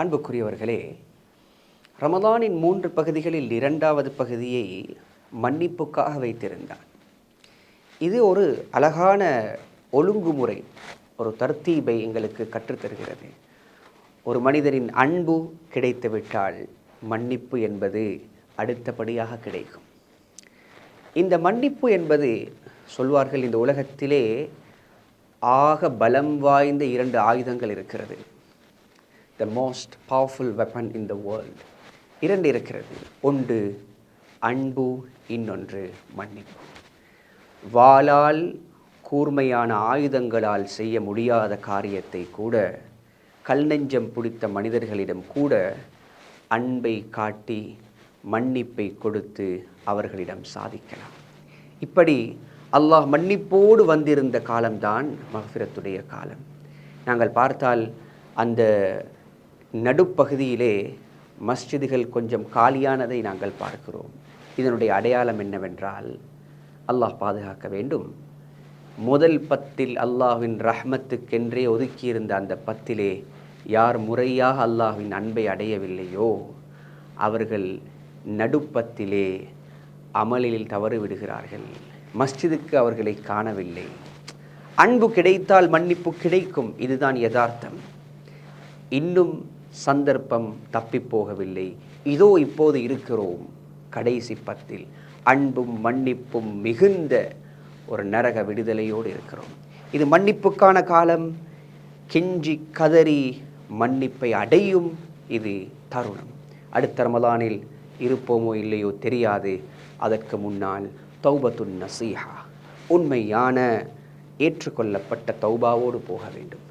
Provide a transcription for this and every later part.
அன்புக்குரியவர்களே ரமதானின் மூன்று பகுதிகளில் இரண்டாவது பகுதியை மன்னிப்புக்காக வைத்திருந்தான் இது ஒரு அழகான ஒழுங்குமுறை ஒரு தர்த்தீபை எங்களுக்கு கற்றுத்தருகிறது. ஒரு மனிதரின் அன்பு கிடைத்துவிட்டால் மன்னிப்பு என்பது அடுத்தபடியாக கிடைக்கும். இந்த மன்னிப்பு என்பது சொல்வார்கள் இந்த உலகத்திலே ஆக பலம் வாய்ந்த இரண்டு ஆயுதங்கள் இருக்கிறது. The most powerful weapon in the world இரண்டு இருக்கிறது. ஒன்று அன்பு இன்னொன்று மன்னிப்பு. வாளால் கூர்மையான ஆயுதங்களால் செய்ய முடியாத காரியத்தை கூட கல் நெஞ்சம் பிடித்த மனிதர்களிடம் கூட அன்பை காட்டி மன்னிப்பை கொடுத்து அவர்களிடம் சாதிக்கலாம். இப்படி அல்லாஹ் மன்னிப்போடு வந்திருந்த காலம்தான் மகஃபிரத்துடைய காலம். நாங்கள் பார்த்தால் அந்த நடுப்பகுதியிலே மஸ்ஜிதுகள் கொஞ்சம் காலியானதை நாங்கள் பார்க்கிறோம். இதனுடைய அடையாளம் என்னவென்றால் அல்லாஹ் பாதுகாக்க வேண்டும். முதல் பத்தில் அல்லாஹ்வின் ரஹ்மத்துக்கென்றே ஒதுக்கியிருந்த அந்த பத்திலே யார் முறையாக அல்லாஹ்வின் அன்பை அடையவில்லையோ அவர்கள் நடுப்பத்திலே அமலில் தவறு விடுகிறார்கள். மஸ்ஜிதுக்கு அவர்களை காணவில்லை. அன்பு கிடைத்தால் மன்னிப்பு கிடைக்கும். இதுதான் யதார்த்தம். இன்னும் சந்தர்ப்பம் தப்பிப்போகவில்லை. இதோ இப்போது இருக்கிறோம் கடைசி பத்தில். அன்பும் மன்னிப்பும் மிகுந்த ஒரு நரக விடுதலையோடு இருக்கிறோம். இது மன்னிப்புக்கான காலம். கெஞ்சி கதறி மன்னிப்பை அடையும் இது தருணம். அடுத்த ரமலானில் இருப்போமோ இல்லையோ தெரியாது. அதற்கு முன்னால் தௌபத்துன் நசீஹா. உண்மையான ஏற்றுக்கொள்ளப்பட்ட தௌபாவோடு போக வேண்டும்.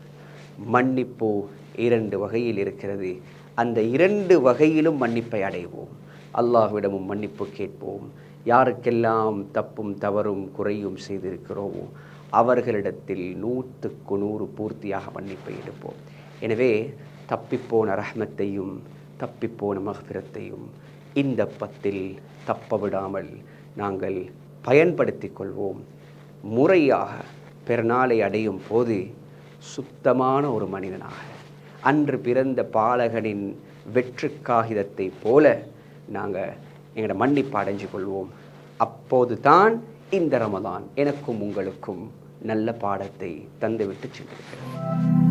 மன்னிப்பு இரண்டு வகையில் இருக்கிறது. அந்த இரண்டு வகையிலும் மன்னிப்பை அடைவோம். அல்லாஹ்விடமும் மன்னிப்பு கேட்போம். யாருக்கெல்லாம் தப்பும் தவறும் குறையும் செய்திருக்கிறோமோ அவர்களிடத்தில் நூற்றுக்கு நூறு பூர்த்தியாக மன்னிப்பை எடுப்போம். எனவே தப்பிப்போன ரஹ்மத்தையும் தப்பிப்போன மகபிரத்தையும் இந்த பத்தில் தப்ப விடாமல் நாங்கள் பயன்படுத்தி கொள்வோம். முறையாக பெருநாளை அடையும் போது சுத்தமான ஒரு மனிதனாக. அன்று பிறந்த பாலகனின் வெற்று காகிதத்தை போல நாங்கள் எங்களோட மன்னிப்பு அடைஞ்சு கொள்வோம். அப்போது தான் இந்த ரமதான் எனக்கும் உங்களுக்கும் நல்ல பாடத்தை தந்துவிட்டு சென்றிருக்கிறது.